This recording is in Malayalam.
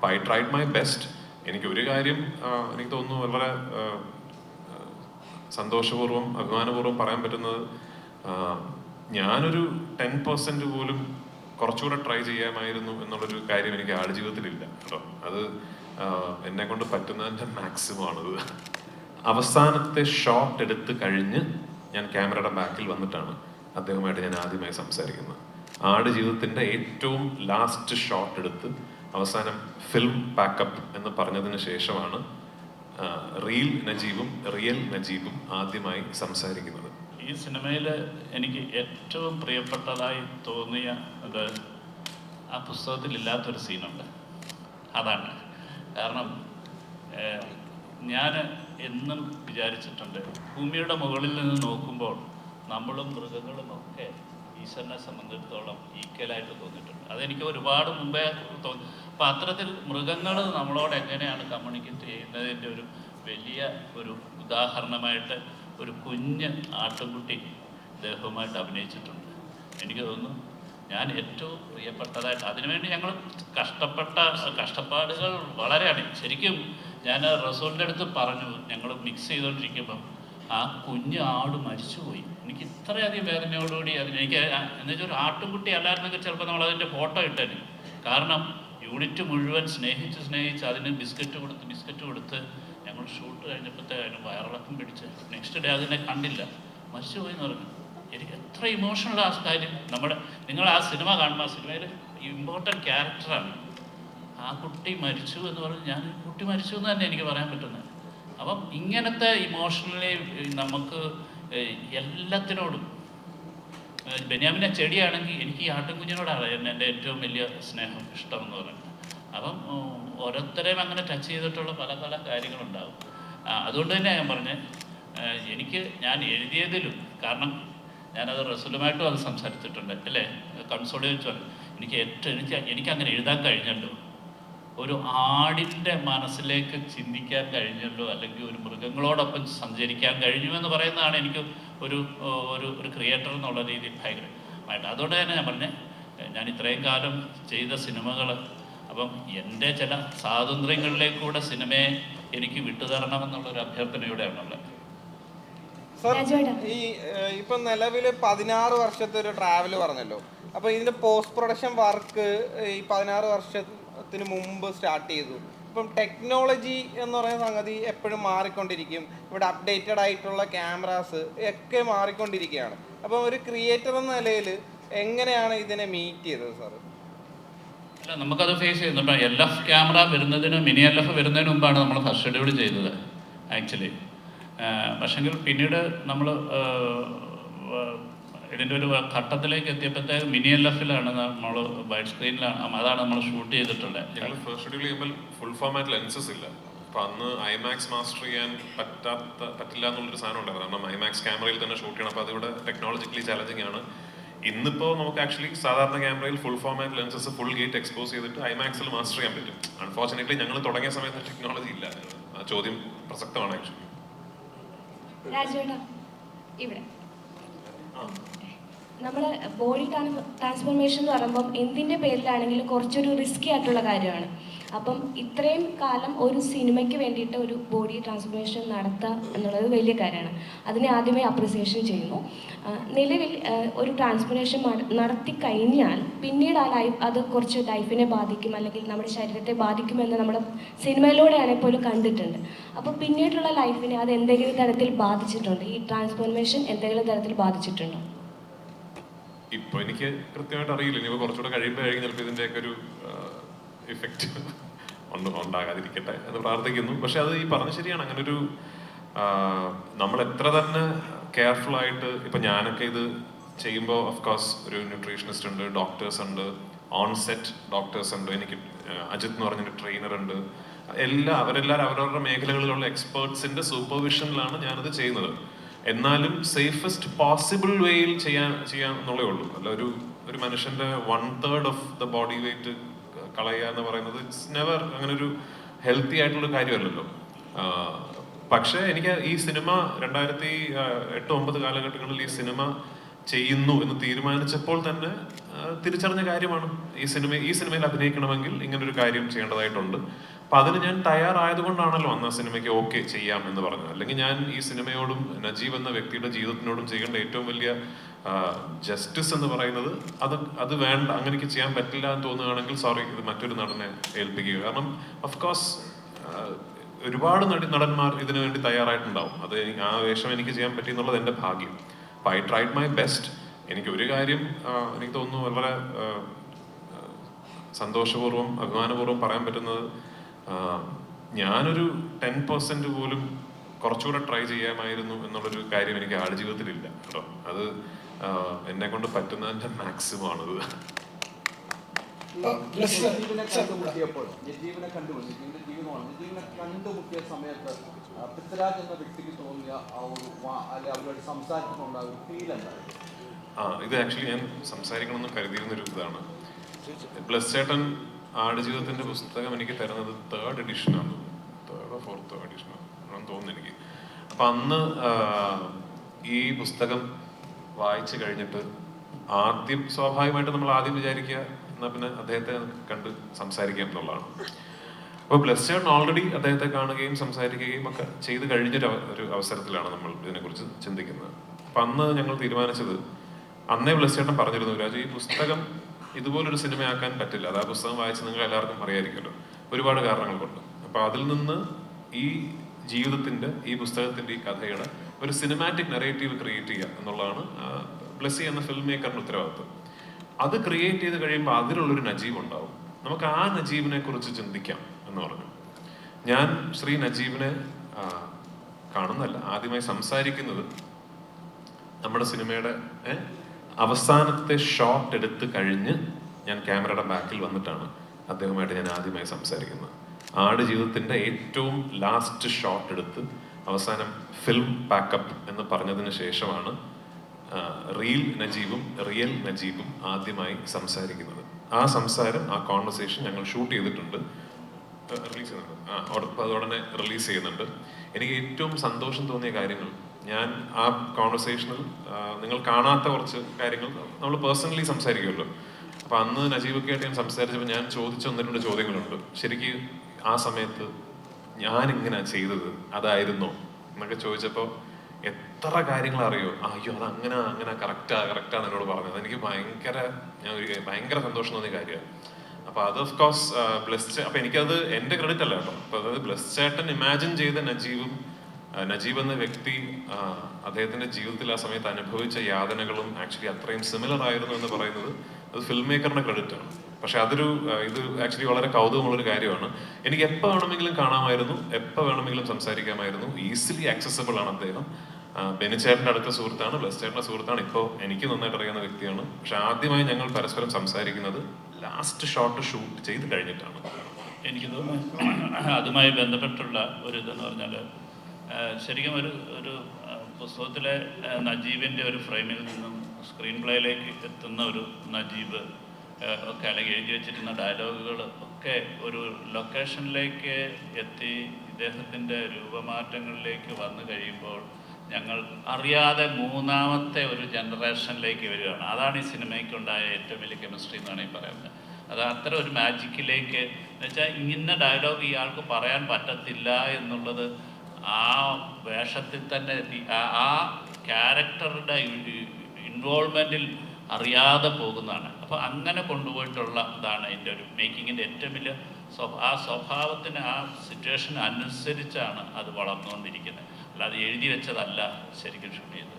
അപ്പം ഐ ട്രൈഡ് മൈ ബെസ്റ്റ് എനിക്ക് ഒരു കാര്യം എനിക്ക് തോന്നുന്നു വളരെ സന്തോഷപൂർവം അഭിമാനപൂർവം പറയാൻ പറ്റുന്നത് ഞാനൊരു ടെൻ പെർസെന്റ് പോലും കുറച്ചുകൂടെ ട്രൈ ചെയ്യാമായിരുന്നു എന്നുള്ളൊരു കാര്യം എനിക്ക് ആടുജീവിതത്തിലില്ല കേട്ടോ. അത് എന്നെ കൊണ്ട് പറ്റുന്നതിന്റെ മാക്സിമം ആണത് അവസാനത്തെ ഷോട്ട് എടുത്ത് കഴിഞ്ഞ് ഞാൻ ക്യാമറയുടെ ബാക്കിൽ വന്നിട്ടാണ് അദ്ദേഹവുമായിട്ട് ഞാൻ ആദ്യമായി സംസാരിക്കുന്നത്. ആട് ജീവിതത്തിന്റെ ഏറ്റവും ലാസ്റ്റ് ഷോട്ട് എടുത്ത് അവസാനം ഫിലിം പാക്കപ്പ് എന്ന് പറഞ്ഞതിന് ശേഷമാണ് റിയൽ നജീബും റിയൽ നജീബും ആദ്യമായി സംസാരിക്കുന്നത്. ഈ സിനിമയിൽ എനിക്ക് ഏറ്റവും പ്രിയപ്പെട്ടതായി തോന്നിയ അത് ആ പുസ്തകത്തിൽ ഇല്ലാത്തൊരു സീനുണ്ട്. അതാണ്. കാരണം ഞാൻ എന്നും വിചാരിച്ചിട്ടുണ്ട് ഭൂമിയുടെ മുകളിൽ നിന്ന് നോക്കുമ്പോൾ നമ്മളും മൃഗങ്ങളും ഒക്കെ ഈശ്വരനെ സംബന്ധിച്ചിടത്തോളം ഈക്വലായിട്ട് തോന്നിയിട്ടുണ്ട്. അതെനിക്ക് ഒരുപാട് മുമ്പേ തോന്നി. അപ്പം അത്തരത്തിൽ മൃഗങ്ങൾ നമ്മളോട് എങ്ങനെയാണ് കമ്മ്യൂണിക്കേറ്റ് ചെയ്യുന്നതിന്റെ ഒരു വലിയ ഒരു ഉദാഹരണമായിട്ട് ഒരു കുഞ്ഞ് ആട്ടുകുട്ടി ദേഹവുമായിട്ട് അഭിനയിച്ചിട്ടുണ്ട്. എനിക്ക് തോന്നുന്നു ഞാൻ ഏറ്റവും പ്രിയപ്പെട്ടതായിട്ട് അതിനുവേണ്ടി ഞങ്ങൾ കഷ്ടപ്പെട്ട കഷ്ടപ്പാടുകൾ വളരെയാണ് ശരിക്കും ഞാൻ റസൂലിന്റെ അടുത്ത് പറഞ്ഞു ഞങ്ങൾ മിക്സ് ചെയ്തുകൊണ്ടിരിക്കുമ്പം ആ കുഞ്ഞ് ആട് മരിച്ചുപോയി. എനിക്ക് ഇത്രയധികം വേദനയോടുകൂടി അതിന് എനിക്ക് എന്നുവെച്ചാൽ ഒരു ആട്ടുംകുട്ടി അല്ലായിരുന്നെങ്കിൽ ചിലപ്പോൾ നമ്മൾ അതിന്റെ ഫോട്ടോ ഇട്ടേനെ. കാരണം യൂണിറ്റ് മുഴുവൻ സ്നേഹിച്ച് സ്നേഹിച്ച് അതിന് ബിസ്ക്കറ്റ് കൊടുത്ത് ബിസ്ക്കറ്റ് കൊടുത്ത് ഞങ്ങൾ ഷൂട്ട് കഴിഞ്ഞപ്പോഴത്തെ അതിന് വയറിളക്കം പിടിച്ച്. നെക്സ്റ്റ് ഡേ അതിനെ കണ്ടില്ല. മരിച്ചുപോയി എന്ന് പറഞ്ഞു. എനിക്ക് എത്ര ഇമോഷണൽ ആ കാര്യം. നമ്മുടെ നിങ്ങൾ ആ സിനിമ കാണുമ്പോൾ ആ സിനിമയിൽ ഇമ്പോർട്ടന്റ് ക്യാരക്ടറാണ് ആ കുട്ടി മരിച്ചു എന്ന് പറഞ്ഞ് ഞാൻ കുട്ടി മരിച്ചു എന്ന് തന്നെ എനിക്ക് പറയാൻ പറ്റുന്നത്. അപ്പം ഇങ്ങനത്തെ ഇമോഷണലി നമുക്ക് എല്ലാത്തിനോടും ബെന്യാമിന്റെ ചെടിയാണെങ്കിൽ എനിക്ക് ഈ ആട്ടിൻകുഞ്ഞിനോടാണ് എന്റെ ഏറ്റവും വലിയ സ്നേഹം ഇഷ്ടം എന്ന് പറയുന്നത്. അപ്പം ഓരോരുത്തരെയും അങ്ങനെ ടച്ച് ചെയ്തിട്ടുള്ള പല പല കാര്യങ്ങളുണ്ടാവും. ആ, അതുകൊണ്ട് തന്നെ ഞാൻ പറഞ്ഞത് എനിക്ക് ഞാൻ എഴുതിയതിലും കാരണം ഞാനത് റസൂലുമായിട്ടും അത് സംസാരിച്ചിട്ടുണ്ട് അല്ലേ? കൺസോളിച്ച് പറഞ്ഞു എനിക്ക് ഏറ്റവും എനിക്ക് എനിക്ക് അങ്ങനെ എഴുതാൻ കഴിഞ്ഞല്ലോ. ഒരു ആടിന്റെ മനസ്സിലേക്ക് ചിന്തിക്കാൻ കഴിഞ്ഞല്ലോ അല്ലെങ്കിൽ ഒരു മൃഗങ്ങളോടൊപ്പം സഞ്ചരിക്കാൻ കഴിഞ്ഞു എന്ന് പറയുന്നതാണ് എനിക്ക് ഒരു ഒരു ഒരു ക്രിയേറ്റർ എന്നുള്ള രീതിയിൽ ഭയങ്കരമായിട്ട് അതുകൊണ്ട് തന്നെ ഞാൻ പറഞ്ഞേ ഞാൻ ഇത്രയും കാലം ചെയ്ത സിനിമകൾ അപ്പം എന്റെ ചില സ്വാതന്ത്ര്യങ്ങളിലേക്കൂടെ സിനിമയെ എനിക്ക് വിട്ടുതരണമെന്നുള്ളൊരു അഭ്യർത്ഥനയോടെയാണുള്ളത്. ഈ ഇപ്പൊ നിലവിൽ പതിനാറ് വർഷത്തെ ഒരു ട്രാവൽ പറഞ്ഞല്ലോ അപ്പൊ ഇതിന്റെ പോസ്റ്റ് പ്രൊഡക്ഷൻ വർക്ക് ഈ പതിനാറ് വർഷത്തിന് മുമ്പ് സ്റ്റാർട്ട് ചെയ്തു. ഇപ്പം ടെക്നോളജി എന്ന് പറയുന്ന സംഗതി എപ്പോഴും മാറിക്കൊണ്ടിരിക്കും. ഇവിടെ അപ്ഡേറ്റഡ് ആയിട്ടുള്ള ക്യാമറാസ് ഒക്കെ മാറിക്കൊണ്ടിരിക്കുകയാണ്. അപ്പം ഒരു ക്രിയേറ്റർ എന്ന നിലയിൽ എങ്ങനെയാണ് ഇതിനെ മീറ്റ് ചെയ്തത് സാർ അല്ല നമുക്കത് ഫേസ് ചെയ്യുന്നുണ്ട് എൽ എഫ് ക്യാമറ വരുന്നതിന് മിനി എൽ എഫ് വരുന്നതിന് മുമ്പാണ് നമ്മൾ ഫസ്റ്റ് ഷെഡ്യൂൾ ചെയ്തത് ആക്ച്വലി പക്ഷെങ്കിൽ പിന്നീട് നമ്മൾ ഇതിന്റെ ഒരു ഘട്ടത്തിലേക്ക് എത്തിയപ്പോഴത്തേക്ക് മിനി എൽ എഫിലാണ് നമ്മൾ വൈഡ് സ്ക്രീനിലാണ് അതാണ് നമ്മൾ ഷൂട്ട് ചെയ്തിട്ടുള്ളത്. ഞങ്ങൾ ഫസ്റ്റ് ഷെഡ്യൂൾ ചെയ്യുമ്പോൾ ഫുൾ ഫോമാറ്റ് ലെൻസസ് ഇല്ല. അപ്പൊ അന്ന് ഐമാക്സ് മാസ്റ്റർ ചെയ്യാൻ പറ്റാത്ത പറ്റില്ല എന്നുള്ളൊരു സാധനം ഉണ്ടായിരുന്നു. കാരണം ഐമാക്സ് ക്യാമറയിൽ തന്നെ ഷൂട്ട് ചെയ്യണം. അപ്പോൾ അതിവിടെ ടെക്നോളജിക്കലി ചാലഞ്ചിങ് ആണ്. ഇന്നിപ്പോ നമുക്ക് ആക്ച്വലി സാധാരണ ക്യാമറയിൽ full format lenses full gate expose ചെയ്തിട്ട് ഐമാക്സിൽ മാസ്റ്റർ ചെയ്യാൻ പറ്റും. അൺഫോർച്ചുനേറ്റ്ലി ഞങ്ങൾ തുടങ്ങിയ സമയത്ത് ടെക്നോളജി ഇല്ല. ആ ചോദ്യം പ്രസക്തമാണ് ആക്ച്വലി രാജേട്ടാ ഇവിടെ. നമ്മൾ ബോഡി ട്രാൻസ്ഫോർമേഷൻ എന്ന് പറയുമ്പോൾ എന്തിന്റെ പേരിലാണെങ്കിലും കുറച്ചൊരു റിസ്കി ആയിട്ടുള്ള കാര്യമാണ്. അപ്പം ഇത്രയും കാലം ഒരു സിനിമയ്ക്ക് വേണ്ടിയിട്ട് ഒരു ബോഡി ട്രാൻസ്ഫോർമേഷൻ നടത്തുക എന്നുള്ളത് വലിയ കാര്യമാണ്. അതിനെ ആദ്യമേ അപ്രിസിയേഷൻ ചെയ്യുന്നു. നിലവിൽ ഒരു ട്രാൻസ്ഫോർമേഷൻ നടത്തി കഴിഞ്ഞാൽ പിന്നീട് ആ ലൈഫ് അത് കുറച്ച് ലൈഫിനെ ബാധിക്കും അല്ലെങ്കിൽ നമ്മുടെ ശരീരത്തെ ബാധിക്കുമെന്ന് നമ്മുടെ സിനിമയിലൂടെയാണ് പോലും കണ്ടിട്ടുണ്ട്. അപ്പോൾ പിന്നീടുള്ള ലൈഫിനെ അത് എന്തെങ്കിലും തരത്തിൽ ബാധിച്ചിട്ടുണ്ട്? ഈ ട്രാൻസ്ഫോർമേഷൻ എന്തെങ്കിലും തരത്തിൽ ബാധിച്ചിട്ടുണ്ടോ? ഇപ്പൊ എനിക്ക് കൃത്യമായിട്ട് അറിയില്ല. ഇനിയിപ്പോ കുറച്ചുകൂടെ കഴിയുമ്പോഴായിരിക്കും ചിലപ്പോൾ ഇതിന്റെയൊക്കെ ഒരു ഇഫക്റ്റ് ഉണ്ടാകാതിരിക്കട്ടെ എന്ന് പ്രാർത്ഥിക്കുന്നു. പക്ഷെ അത് ഈ പറഞ്ഞ ശരിയാണ്. അങ്ങനെ ഒരു നമ്മൾ എത്ര തന്നെ കെയർഫുൾ ആയിട്ട് ഇപ്പൊ ഞാനൊക്കെ ഇത് ചെയ്യുമ്പോൾ ഓഫ് കോഴ്സ് ഒരു ന്യൂട്രീഷനിസ്റ്റ് ഉണ്ട് ഡോക്ടേഴ്സ് ഉണ്ട് ഓൺസെറ്റ് ഡോക്ടേഴ്സ് ഉണ്ട് എനിക്ക് അജിത് എന്ന് പറഞ്ഞൊരു ട്രെയിനർ ഉണ്ട്. എല്ലാ അവരെല്ലാവരും അവരവരുടെ മേഖലകളിലുള്ള എക്സ്പേർട്സിന്റെ സൂപ്പർവിഷനിലാണ് ഞാനത് ചെയ്യുന്നത്. എന്നാലും സേഫസ്റ്റ് പോസിബിൾ വേയിൽ ചെയ്യാൻ ചെയ്യാൻ എന്നുള്ളേ ഉള്ളൂ. അല്ല ഒരു ഒരു മനുഷ്യന്റെ one third of the body weight കളയുക എന്ന് പറയുന്നത് ഇറ്റ്സ് നെവർ അങ്ങനെ ഒരു ഹെൽത്തി ആയിട്ടുള്ള കാര്യമല്ലല്ലോ. പക്ഷേ എനിക്ക് ഈ സിനിമ രണ്ടായിരത്തി എട്ട് ഒമ്പത് കാലഘട്ടങ്ങളിൽ ഈ സിനിമ ചെയ്യുന്നു എന്ന് തീരുമാനിച്ചപ്പോൾ തന്നെ തിരിച്ചറിഞ്ഞ കാര്യമാണ് ഈ സിനിമ ഈ സിനിമയിൽ അഭിനയിക്കണമെങ്കിൽ ഇങ്ങനൊരു കാര്യം ചെയ്യേണ്ടതായിട്ടുണ്ട്. അപ്പൊ അതിന് ഞാൻ തയ്യാറായതുകൊണ്ടാണല്ലോ അന്ന് ആ സിനിമയ്ക്ക് ഓക്കെ ചെയ്യാം എന്ന് പറഞ്ഞത്. അല്ലെങ്കിൽ ഞാൻ ഈ സിനിമയോടും നജീബ് എന്ന വ്യക്തിയുടെ ജീവിതത്തിനോടും ചെയ്യേണ്ട ഏറ്റവും വലിയ ജസ്റ്റിസ് എന്ന് പറയുന്നത് അത് അത് വേണ്ട അങ്ങനെ ചെയ്യാൻ പറ്റില്ല എന്ന് തോന്നുകയാണെങ്കിൽ സോറി ഇത് മറ്റൊരു നടനെ ഏൽപ്പിക്കുക കാരണം ഓഫ് കോഴ്സ് ഒരുപാട് നടി നടന്മാർ ഇതിനു വേണ്ടി തയ്യാറായിട്ടുണ്ടാവും. അത് ആ വേഷം എനിക്ക് ചെയ്യാൻ പറ്റി എന്നുള്ളത് എന്റെ ഭാഗ്യം. അപ്പൊ ഐ ട്രൈഡ് മൈ ബെസ്റ്റ് എനിക്ക് ഒരു കാര്യം എനിക്ക് തോന്നുന്നു വളരെ സന്തോഷപൂർവം അഭിമാനപൂർവം പറയാൻ പറ്റുന്നത് ഞാനൊരു ടെൻ പെർസെന്റ് പോലും കുറച്ചുകൂടെ ട്രൈ ചെയ്യാമായിരുന്നു എന്നുള്ളൊരു കാര്യം എനിക്ക് ആടുജീവിതത്തിലില്ല കേട്ടോ. അത് എന്നെ കൊണ്ട് പറ്റുന്നതിന്റെ മാക്സിമം ആണ് കണ്ടുമുട്ടിയ സമയത്ത് പൃഥ്വിരാജ് എന്ന വ്യക്തിക്ക് തോന്നിയ ആ ഒരു അല്ലെ അവരോട് സംസാരിക്കുന്നുണ്ട് ആ ഒരു ഫീൽ എന്തായിരുന്നു ആ ഇത് ആക്ച്വലി ഞാൻ സംസാരിക്കണമെന്ന് കരുതിയിരുന്ന ഒരു ഇതാണ്. പ്ലസ് ചേട്ടൻ ആടുജീവിതത്തിന്റെ പുസ്തകം എനിക്ക് തരുന്നത് തേർഡ് എഡിഷനാണ് തേർഡോ ഫോർത്തോ എഡിഷനോ ആണെന്ന് തോന്നുന്നു എനിക്ക്. അപ്പൊ അന്ന് ഈ പുസ്തകം വായിച്ചു കഴിഞ്ഞിട്ട് ആദ്യം സ്വാഭാവികമായിട്ട് നമ്മൾ ആദ്യം വിചാരിക്കുക എന്നാ പിന്നെ അദ്ദേഹത്തെ കണ്ട് സംസാരിക്കാം എന്നുള്ളതാണ്. അപ്പോൾ ബ്ലസ് ചേട്ടൻ ഓൾറെഡി അദ്ദേഹത്തെ കാണുകയും സംസാരിക്കുകയും ഒക്കെ ചെയ്ത് കഴിഞ്ഞൊരു ഒരു അവസരത്തിലാണ് നമ്മൾ ഇതിനെക്കുറിച്ച് ചിന്തിക്കുന്നത്. അപ്പം അന്ന് ഞങ്ങൾ തീരുമാനിച്ചത് അന്നേ ബ്ലസ് ചേട്ടൻ പറഞ്ഞിരുന്നു രാജു ഈ പുസ്തകം ഇതുപോലൊരു സിനിമയാക്കാൻ പറ്റില്ല. അത് ആ പുസ്തകം വായിച്ച് നിങ്ങൾ എല്ലാവർക്കും അറിയായിരിക്കുമല്ലോ. ഒരുപാട് കാരണങ്ങൾ കൊണ്ട് അപ്പോൾ അതിൽ നിന്ന് ഈ ജീവിതത്തിന്റെ ഈ പുസ്തകത്തിന്റെ ഈ കഥയുടെ ഒരു സിനിമാറ്റിക് നെറേറ്റീവ് ക്രിയേറ്റ് ചെയ്യുക എന്നുള്ളതാണ് ബ്ലസ്സി എന്ന ഫിലിം മേക്കറിന്റെ ഉത്തരവാദിത്വം. അത് ക്രിയേറ്റ് ചെയ്ത് കഴിയുമ്പോൾ അതിലുള്ളൊരു നജീബ് ഉണ്ടാവും നമുക്ക് ആ നജീബിനെ കുറിച്ച് ചിന്തിക്കാം എന്ന് പറഞ്ഞു. ഞാൻ ശ്രീ നജീബിനെ കാണുന്നല്ല ആദ്യമായി സംസാരിക്കുന്നത് നമ്മുടെ സിനിമയുടെ അവസാനത്തെ ഷോട്ട് എടുത്ത് കഴിഞ്ഞ് ഞാൻ ക്യാമറയുടെ ബാക്കിൽ വന്നിട്ടാണ് അദ്ദേഹവുമായിട്ട് ഞാൻ ആദ്യമായി സംസാരിക്കുന്നത്. ആട് ജീവിതത്തിന്റെ ഏറ്റവും ലാസ്റ്റ് ഷോട്ട് എടുത്ത് അവസാനം ഫിലിം പാക്കപ്പ് എന്ന് പറഞ്ഞതിന് ശേഷമാണ് റീൽ നജീബും റിയൽ നജീബും ആദ്യമായി സംസാരിക്കുന്നത്. ആ സംസാരം ആ കോൺവെർസേഷൻ ഞങ്ങൾ ഷൂട്ട് ചെയ്തിട്ടുണ്ട്. റിലീസ് ചെയ്യുന്നുണ്ട്. ആ അത് ഉടനെ റിലീസ് ചെയ്യുന്നുണ്ട്. എനിക്ക് ഏറ്റവും സന്തോഷം തോന്നിയ കാര്യങ്ങൾ ഞാൻ ആ കോൺവെർസേഷനിൽ നിങ്ങൾ കാണാത്ത കുറച്ച് കാര്യങ്ങൾ നമ്മൾ പേഴ്സണലി സംസാരിക്കുമല്ലോ. അപ്പൊ അന്ന് നജീബൊക്കെ ആയിട്ട് ഞാൻ സംസാരിച്ചപ്പോൾ ഞാൻ ചോദിച്ച ഒന്ന് രണ്ട് ചോദ്യങ്ങളുണ്ട്. ശരിക്ക് ആ സമയത്ത് ഞാൻ ഇങ്ങനെ ചെയ്തത് അതായിരുന്നോ എന്നൊക്കെ ചോദിച്ചപ്പോൾ എത്ര കാര്യങ്ങൾ അറിയോ? അയ്യോ അത് അങ്ങനെ അങ്ങനെ കറക്റ്റാ കറക്റ്റാണ് എന്നോട് പറഞ്ഞത് എനിക്ക് ഭയങ്കര ഞാൻ ഒരു ഭയങ്കര സന്തോഷം തോന്നിയ കാര്യമാണ്. അപ്പൊ അത് ഓഫ് കോഴ്സ് ബ്ലസ് അപ്പൊ എനിക്കത് എന്റെ ക്രെഡിറ്റ് അല്ല കേട്ടോ. അപ്പൊ അതായത് ബ്ലസ് ചേട്ടൻ ഇമാജിൻ ചെയ്ത നജീബും ആ, നജീബ് എന്ന വ്യക്തി അദ്ദേഹത്തിന്റെ ജീവിതത്തിൽ ആ സമയത്ത് അനുഭവിച്ച യാതനകളും ആക്ച്വലി അത്രയും സിമിലർ ആയിരുന്നു എന്ന് പറയുന്നത് അത് ഫിലിം മേക്കറിന്റെ ക്രെഡിറ്റ് ആണ്. പക്ഷെ അതൊരു ഇത് ആക്ച്വലി വളരെ കൗതുകമുള്ളൊരു കാര്യമാണ്. എനിക്ക് എപ്പോൾ വേണമെങ്കിലും കാണാമായിരുന്നു എപ്പോൾ വേണമെങ്കിലും സംസാരിക്കാമായിരുന്നു. ഈസിലി ആക്സസബിൾ ആണ് അദ്ദേഹം. ബെനിച്ചേട്ടന്റെ അടുത്ത സുഹൃത്താണ് ബ്ലസ് ചേട്ടന്റെ സുഹൃത്താണ്. ഇപ്പോൾ എനിക്ക് നന്നായിട്ട് അറിയാവുന്ന വ്യക്തിയാണ്. പക്ഷെ ആദ്യമായി ഞങ്ങൾ പരസ്പരം സംസാരിക്കുന്നത് ലാസ്റ്റ് ഷോട്ട് ഷൂട്ട് ചെയ്ത് കഴിഞ്ഞിട്ടാണ്. എനിക്ക് തോന്നുന്നു അതുമായി ബന്ധപ്പെട്ടുള്ള ഒരു ഇതെന്ന് പറഞ്ഞാൽ ശരിക്കും ഒരു ഒരു പുസ്തകത്തിലെ നജീബിന്റെ ഒരു ഫ്രെയിമിൽ നിന്നും സ്ക്രീൻ പ്ലേയിലേക്ക് എത്തുന്ന ഒരു നജീബ് ഒക്കെ അല്ലെങ്കിൽ എഴുതി വെച്ചിരുന്ന ഡയലോഗുകൾ ഒക്കെ ഒരു ലൊക്കേഷനിലേക്ക് എത്തി ഇദ്ദേഹത്തിന്റെ രൂപമാറ്റങ്ങളിലേക്ക് വന്നു കഴിയുമ്പോൾ ഞങ്ങൾ അറിയാതെ മൂന്നാമത്തെ ഒരു ജനറേഷനിലേക്ക് വരികയാണ്. അതാണ് ഈ സിനിമയ്ക്കുണ്ടായ ഏറ്റവും വലിയ കെമിസ്ട്രി എന്ന് വേണമെങ്കിൽ പറയുന്നത്. അത് അത്ര ഒരു മാജിക്കിലേക്ക് എന്നുവെച്ചാൽ ഇങ്ങനെ ഡയലോഗ് ഇയാൾക്ക് പറയാൻ പറ്റത്തില്ല എന്നുള്ളത് ആ വേഷത്തിൽ തന്നെ ആ- ക്യാരക്ടറുടെ ഇൻവോൾവ്മെന്റിൽ അറിയാതെ പോകുന്നതാണ്. അപ്പോൾ അങ്ങനെ കൊണ്ടുപോയിട്ടുള്ള ഇതാണ് എന്റെ ഒരു മേക്കിങ്ങിന്റെ ഏറ്റവും വലിയ ആ സ്വഭാവത്തിന് ആ സിറ്റുവേഷൻ അനുസരിച്ചാണ് അത് വളർന്നുകൊണ്ടിരിക്കുന്നത്. അല്ലാതെ എഴുതി വെച്ചതല്ല ശരിക്കും ഷൂട്ട് ചെയ്തത്.